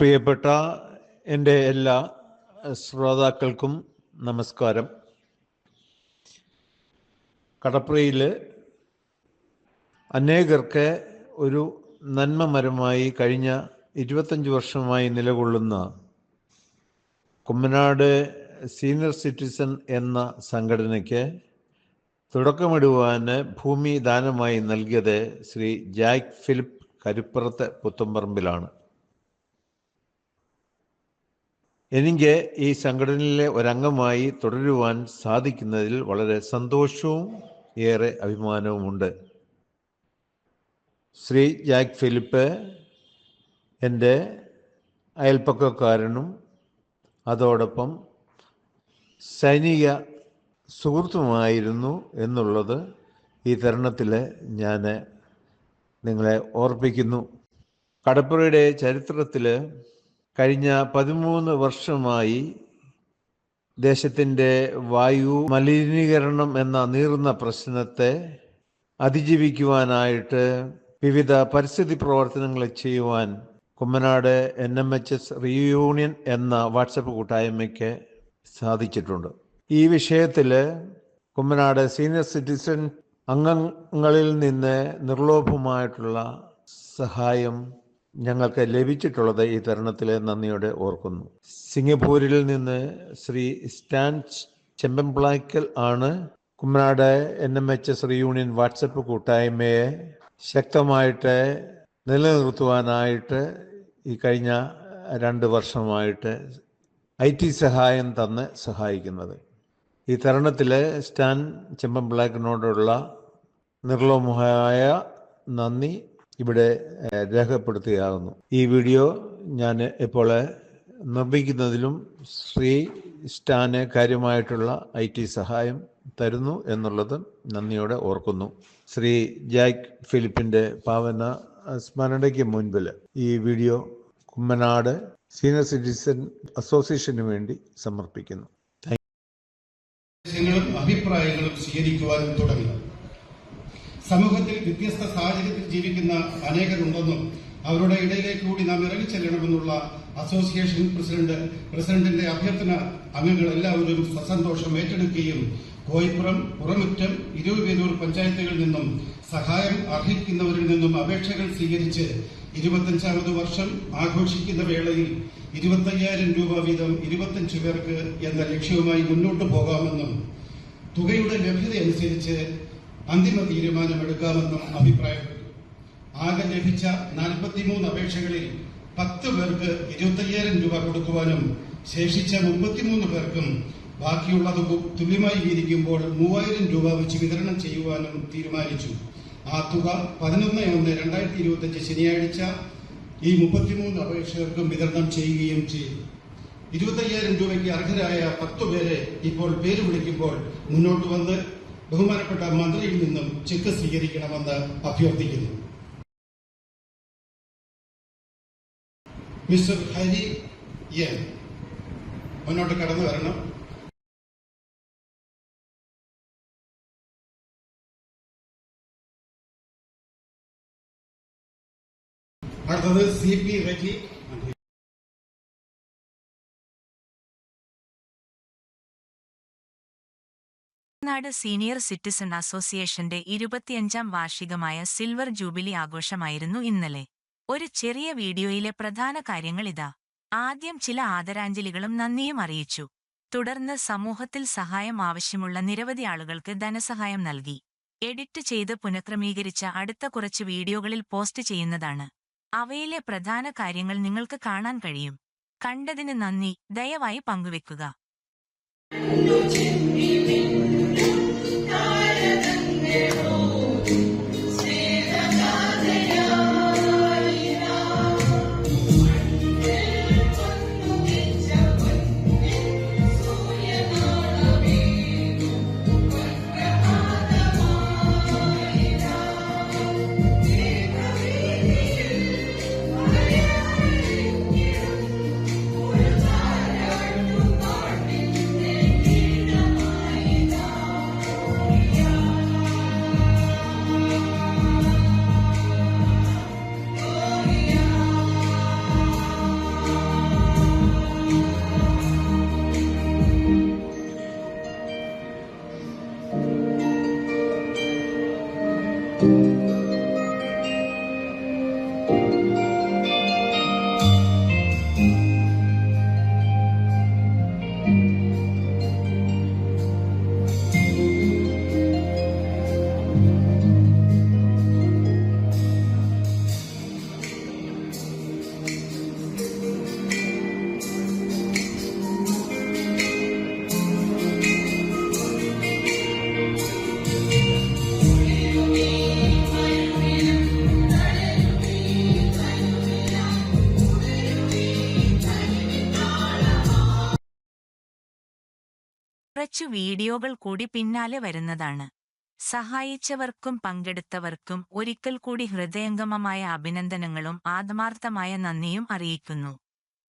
പ്രിയപ്പെട്ട എന്റെ എല്ലാ ശ്രോതാക്കൾക്കും നമസ്കാരം. കടപ്രയിൽ അനേകർക്ക് ഒരു നന്മ മരമായി കഴിഞ്ഞ ഇരുപത്തഞ്ച് വർഷമായി നിലകൊള്ളുന്ന കുമ്മനാട് സീനിയർ സിറ്റിസൺ എന്ന സംഘടനയ്ക്ക് തുടക്കമിടുവാൻ ഭൂമി ദാനമായി നൽകിയത് ശ്രീ ജാക്ക് ഫിലിപ്പ് കരുപ്പുറത്തെ പുത്തമ്പറമ്പിലാണ്. എനിക്ക് ഈ സംഘടനയിലെ ഒരംഗമായി തുടരുവാൻ സാധിക്കുന്നതിൽ വളരെ സന്തോഷവും ഏറെ അഭിമാനവുമുണ്ട്. ശ്രീ ജാക്ക് ഫിലിപ്പ് എന്റെ അയൽപ്പക്കക്കാരനും അതോടൊപ്പം സൈനിക സുഹൃത്തുമായിരുന്നു എന്നുള്ളത് ഈ തരുണത്തിൽ ഞാൻ നിങ്ങളെ ഓർപ്പിക്കുന്നു. കടപ്പുറയുടെ ചരിത്രത്തിൽ കഴിഞ്ഞ പതിമൂന്ന് വർഷമായി ദേശത്തിന്റെ വായു മലിനീകരണം എന്ന നീറുന്ന പ്രശ്നത്തെ അതിജീവിക്കുവാനായിട്ട് വിവിധ പരിസ്ഥിതി പ്രവർത്തനങ്ങൾ ചെയ്യുവാൻ Kummanad N M H S reunion എന്ന വാട്സപ്പ് കൂട്ടായ്മയ്ക്ക് സാധിച്ചിട്ടുണ്ട്. ഈ വിഷയത്തിൽ കുമ്മനാട് സീനിയർ സിറ്റിസൺ അംഗങ്ങളിൽ നിന്ന് നിർലോഭമായിട്ടുള്ള സഹായം ഞങ്ങൾക്ക് ലഭിച്ചിട്ടുള്ളത് ഈ തരുണത്തിൽ നന്ദിയോടെ ഓർക്കുന്നു. സിംഗപ്പൂരിൽ നിന്ന് ശ്രീ സ്റ്റാൻ ചെമ്പംപ്ലാക്കൽ ആണ് Kummanad N M H S reunion WhatsApp കൂട്ടായ്മയെ ശക്തമായിട്ട് നിലനിർത്തുവാനായിട്ട് ഈ കഴിഞ്ഞ രണ്ട് വർഷമായിട്ട് ഐ ടി സഹായം തന്ന് സഹായിക്കുന്നത്. ഈ തരുണത്തിൽ സ്റ്റാൻ ചെമ്പംപ്ലാക്കിനോടുള്ള നിർലോഭമായ നന്ദി ഇവിടെ രേഖപ്പെടുത്തുകയാകുന്നു ഈ വീഡിയോ ഞാൻ ഇപ്പോൾ നിർമ്മിക്കുന്നതിലും ശ്രീ സ്റ്റാന് കാര്യമായിട്ടുള്ള ഐ ടി സഹായം തരുന്നു എന്നുള്ളത് നന്ദിയോടെ ഓർക്കുന്നു. ശ്രീ ജാക്ക് ഫിലിപ്പിന്റെ പാവന സ്മരണയ്ക്ക് മുൻപിൽ ഈ വീഡിയോ കുമ്മനാട് സീനിയർ സിറ്റിസൺ അസോസിയേഷന് വേണ്ടി സമർപ്പിക്കുന്നു. അഭിപ്രായങ്ങളും സ്വീകരിക്കുവാനും തുടങ്ങി. സമൂഹത്തിൽ വ്യത്യസ്ത സാഹചര്യത്തിൽ ജീവിക്കുന്ന അനേകരുണ്ടെന്നും അവരുടെ ഇടയിലേക്ക് കൂടി നാം ഇറങ്ങിച്ചെല്ലണമെന്നുള്ള അസോസിയേഷൻ പ്രസിഡന്റ് പ്രസിഡന്റിന്റെ അഭ്യർത്ഥന അംഗങ്ങൾ എല്ലാവരും സസന്തോഷം ഏറ്റെടുക്കുകയും കോയിപ്പുറം പുറമുറ്റം ഇരുപേരൂർ പഞ്ചായത്തുകളിൽ നിന്നും സഹായം അർഹിക്കുന്നവരിൽ നിന്നും അപേക്ഷകൾ സ്വീകരിച്ച് ഇരുപത്തഞ്ചാമത് വർഷം ആഘോഷിക്കുന്ന വേളയിൽ ഇരുപത്തയ്യായിരം രൂപ വീതം ഇരുപത്തഞ്ച് പേർക്ക് എന്ന ലക്ഷ്യവുമായി മുന്നോട്ടു പോകാമെന്നും തുകയുടെ ലഭ്യതയനുസരിച്ച് അന്തിമ തീരുമാനമെടുക്കാമെന്നും അഭിപ്രായപ്പെട്ടു. ആകെ ലഭിച്ച നാൽപ്പത്തിമൂന്ന് അപേക്ഷകളിൽ പത്ത് പേർക്ക് ഇരുപത്തയ്യായിരം രൂപ കൊടുക്കുവാനും ശേഷിച്ച മുപ്പത്തിമൂന്ന് പേർക്കും ബാക്കിയുള്ളത് തുല്യമായി വീതിക്കുമ്പോൾ മൂവായിരം രൂപ വെച്ച് വിതരണം ചെയ്യുവാനും തീരുമാനിച്ചു. ആ തുക പതിനൊന്ന് ഒന്ന് രണ്ടായിരത്തി ഇരുപത്തഞ്ച് ശനിയാഴ്ച ഈ മുപ്പത്തിമൂന്ന് അപേക്ഷകർക്കും വിതരണം ചെയ്യുകയും ചെയ്തു. ഇരുപത്തയ്യായിരം രൂപയ്ക്ക് അർഹരായ പത്തു പേരെ ഇപ്പോൾ പേര് വിളിക്കുമ്പോൾ മുന്നോട്ട് വന്ന് ബഹുമാനപ്പെട്ട മന്ത്രിയിൽ നിന്നും ചെക്ക് സ്വീകരിക്കണമെന്ന് അഭ്യർത്ഥിക്കുന്നു. മിസ്റ്റർ ഹരി എൻ മുന്നോട്ട് കടന്നു വരണം. അടുത്തത് സി പി റജി നാട് സീനിയർ സിറ്റിസൺ അസോസിയേഷന്റെ ഇരുപത്തിയഞ്ചാം വാർഷികമായ സിൽവർ ജൂബിലി ആഘോഷമായിരുന്നു ഇന്നലെ. ഒരു ചെറിയ വീഡിയോയിലെ പ്രധാന കാര്യങ്ങൾ ഇതാ ആദ്യം ചില ആദരാഞ്ജലികളും നന്ദിയും അറിയിച്ചു. തുടർന്ന് സമൂഹത്തിൽ സഹായം ആവശ്യമുള്ള നിരവധി ആളുകൾക്ക് ധനസഹായം നൽകി. എഡിറ്റ് ചെയ്ത് പുനഃക്രമീകരിച്ച അടുത്ത കുറച്ച് വീഡിയോകളിൽ പോസ്റ്റ് ചെയ്യുന്നതാണ്. അവയിലെ പ്രധാന കാര്യങ്ങൾ നിങ്ങൾക്ക് കാണാൻ കഴിയും. കണ്ടതിന് നന്ദി. ദയവായി പങ്കുവെക്കുക. കുറച്ചു വീഡിയോകൾ കൂടി പിന്നാലെ വരുന്നതാണ്. സഹായിച്ചവർക്കും പങ്കെടുത്തവർക്കും ഒരിക്കൽ കൂടി ഹൃദയംഗമമായ അഭിനന്ദനങ്ങളും ആത്മാർത്ഥമായ നന്ദിയും അറിയിക്കുന്നു.